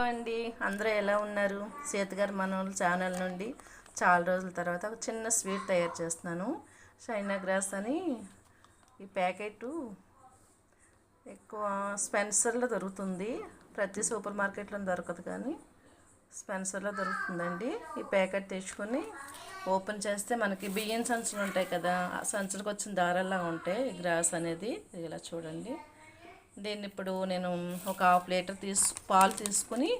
అండి. అందరూ ఎలా ఉన్నారు? సీతగారి మనోళ్ళ ఛానల్ నుండి చాలా రోజుల తర్వాత ఒక చిన్న స్వీట్ తయారు చేస్తున్నాను. చైనా గ్రాస్ అని ఈ ప్యాకెట్ ఎక్కువ స్పెన్సర్లో దొరుకుతుంది. ప్రతి సూపర్ మార్కెట్లో దొరకదు కానీ స్పెన్సర్లో దొరుకుతుందండి. ఈ ప్యాకెట్ తెచ్చుకొని ఓపెన్ చేస్తే మనకి బియ్యం సంచులు ఉంటాయి కదా ఆ సంచులకు వచ్చిన దారల్లా ఉంటాయి. గ్రాస్ అనేది ఇలా చూడండి. దీన్ని ఇప్పుడు నేను ఒక హాఫ్ లీటర్ తీసు పాలు తీసుకుని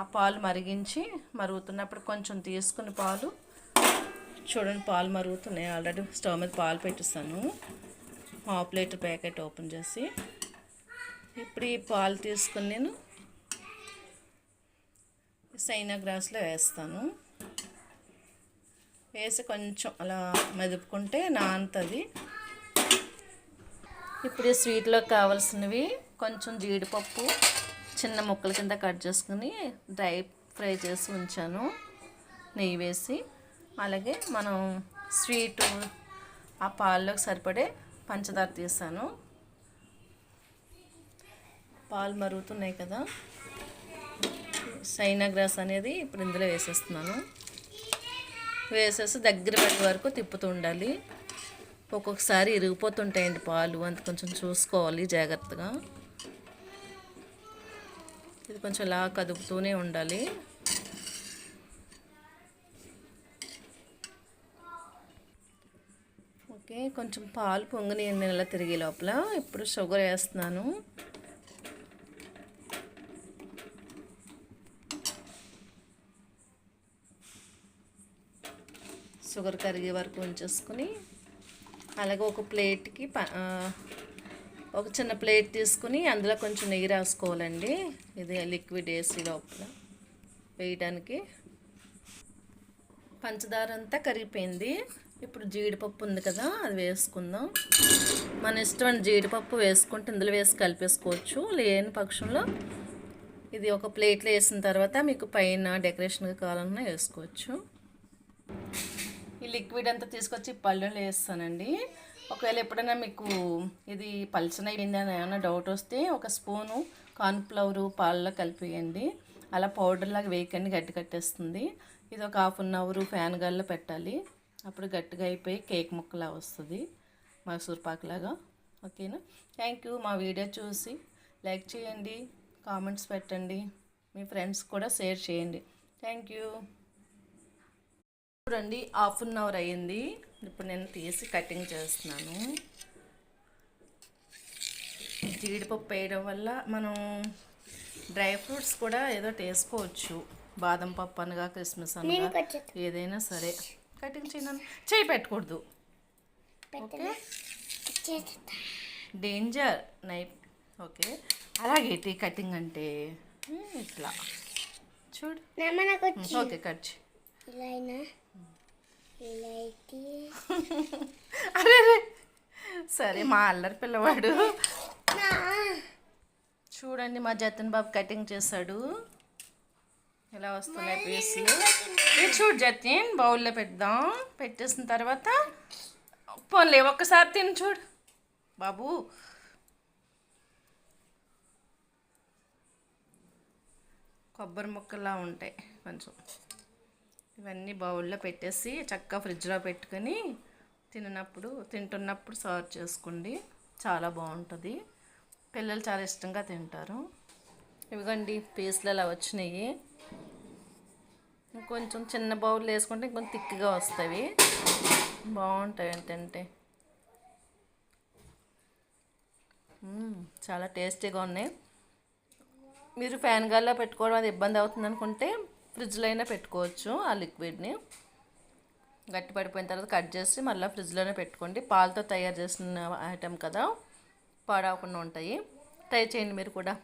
ఆ పాలు మరిగించి మరుగుతున్నప్పుడు కొంచెం తీసుకుని పాలు చూడండి పాలు మరుగుతున్నాయి. ఆల్రెడీ స్టవ్ మీద పాలు పెట్టిస్తాను హాఫ్ లీటర్ ప్యాకెట్ ఓపెన్ చేసి ఇప్పుడు ఈ పాలు తీసుకుని నేను సైనా గ్రాస్లో వేస్తాను. వేసి కొంచెం అలా మెదుపుకుంటే నానుతుంది. ఇప్పుడు ఈ స్వీట్లో కావాల్సినవి కొంచెం జీడిపప్పు చిన్న ముక్కల కింద కట్ చేసుకుని డ్రై ఫ్రై చేసి ఉంచాను. నెయ్యి వేసి అలాగే మనం స్వీటు ఆ పాల్లోకి సరిపడే పంచదార తీసాను. పాలు మరుగుతున్నాయి కదా. సైనా గ్రాస్ అనేది ఇప్పుడు ఇందులో వేసేస్తున్నాను. వేసేసి దగ్గర పడే వరకు తిప్పుతూ ఉండాలి. ఒక్కొక్కసారి ఇరిగిపోతుంటాయండి పాలు. అంత కొంచెం చూసుకోవాలి జాగ్రత్తగా. ఇది కొంచెం ఇలా కదుపుతూనే ఉండాలి. ఓకే కొంచెం పాలు పొంగిని నెల తిరిగే లోపల. ఇప్పుడు షుగర్ వేస్తున్నాను. షుగర్ కరిగే వరకు ఉంచేసుకుని అలాగే ఒక ప్లేట్కి ప ఒక చిన్న ప్లేట్ తీసుకుని అందులో కొంచెం నెయ్యి రాసుకోవాలండి. ఇది లిక్విడ్ వేసి లోపల. వేయడానికి పంచదార అంతా కరిగిపోయింది. ఇప్పుడు జీడిపప్పు ఉంది కదా అది వేసుకుందాం. మన ఇష్టమైన జీడిపప్పు వేసుకుంటే ఇందులో వేసి కలిపేసుకోవచ్చు. లేని పక్షంలో ఇది ఒక ప్లేట్లో వేసిన తర్వాత మీకు పైన డెకరేషన్గా కావాలన్నా వేసుకోవచ్చు. లిక్విడ్ అంతా తీసుకొచ్చి పళ్ళలో వేస్తానండి. ఒకవేళ ఎప్పుడైనా మీకు ఇది పల్చన అయింది అని ఏమైనా డౌట్ వస్తే ఒక స్పూను కార్న్ఫ్లవరు పాలలో కలిపేయండి. అలా పౌడర్ లాగా వేయకండి గట్టి కట్టేస్తుంది. ఇది ఒక హాఫ్ అన్ అవర్ ఫ్యాన్ గాల్లో పెట్టాలి. అప్పుడు గట్టిగా అయిపోయి కేక్ ముక్కలా వస్తుంది. మైసూర్పాకులాగా. ఓకేనా? థ్యాంక్ యూ మా వీడియో చూసి లైక్ చేయండి కామెంట్స్ పెట్టండి. మీ ఫ్రెండ్స్ కూడా షేర్ చేయండి. థ్యాంక్ యూ చూడండి హాఫ్ అన్ అవర్ అయ్యింది. ఇప్పుడు నేను తీసి కటింగ్ చేస్తున్నాను. జీడిపప్పు వేయడం వల్ల మనం డ్రై ఫ్రూట్స్ కూడా ఏదో వేసుకోవచ్చు. బాదం పప్పు అనగా క్రిస్మస్ అనగా ఏదైనా సరే. కటింగ్ చేయను. చేయి పెట్టకూడదు. ఓకే? డేంజర్. Knife okay? అలాగే టీ కటింగ్ అంటే ఇట్లా. చూడు. ఓకే కట్ చేయి. ఇలా అరే సరే మా అల్లరి పిల్లవాడు. చూడండి మా జతన్ బాబు కటింగ్ చేశాడు ఎలా వస్తున్నాయి పీసులు ఇది చూడు జతిన్ బౌల్లో పెడదాం. పెట్టేసిన తర్వాత పోన్లే ఒక్కసారి తిని చూడు. బాబు. కొబ్బరి ముక్కలా ఉంటాయి కొంచెం. ఇవన్నీ బౌల్లో పెట్టేసి చక్కగా ఫ్రిడ్జ్లో పెట్టుకొని తిననప్పుడు తింటున్నప్పుడు సర్వ్ చేసుకోండి. చాలా బాగుంటుంది. పిల్లలు చాలా ఇష్టంగా తింటారు. ఇవిగండి పీసులు అలా వచ్చినాయి. కొంచెం చిన్న బౌల్ వేసుకుంటే ఇంకొంచెం థిక్గా వస్తాయి. బాగుంటాయి ఏంటంటే చాలా టేస్టీగా ఉన్నాయి. మీరు ఫ్యాన్ గాల్లో పెట్టుకోవడం అది ఇబ్బంది అవుతుంది అనుకుంటే ఫ్రిడ్జ్లో అయినా పెట్టుకోవచ్చు ఆ లిక్విడ్ని. గట్టి పడిపోయిన తర్వాత కట్ చేసి మళ్ళీ ఫ్రిడ్జ్లోనే పెట్టుకోండి. పాలతో తయారు చేసిన ఐటెం కదా పాడవకుండా ఉంటాయి. ట్రై చేయండి మీరు కూడా.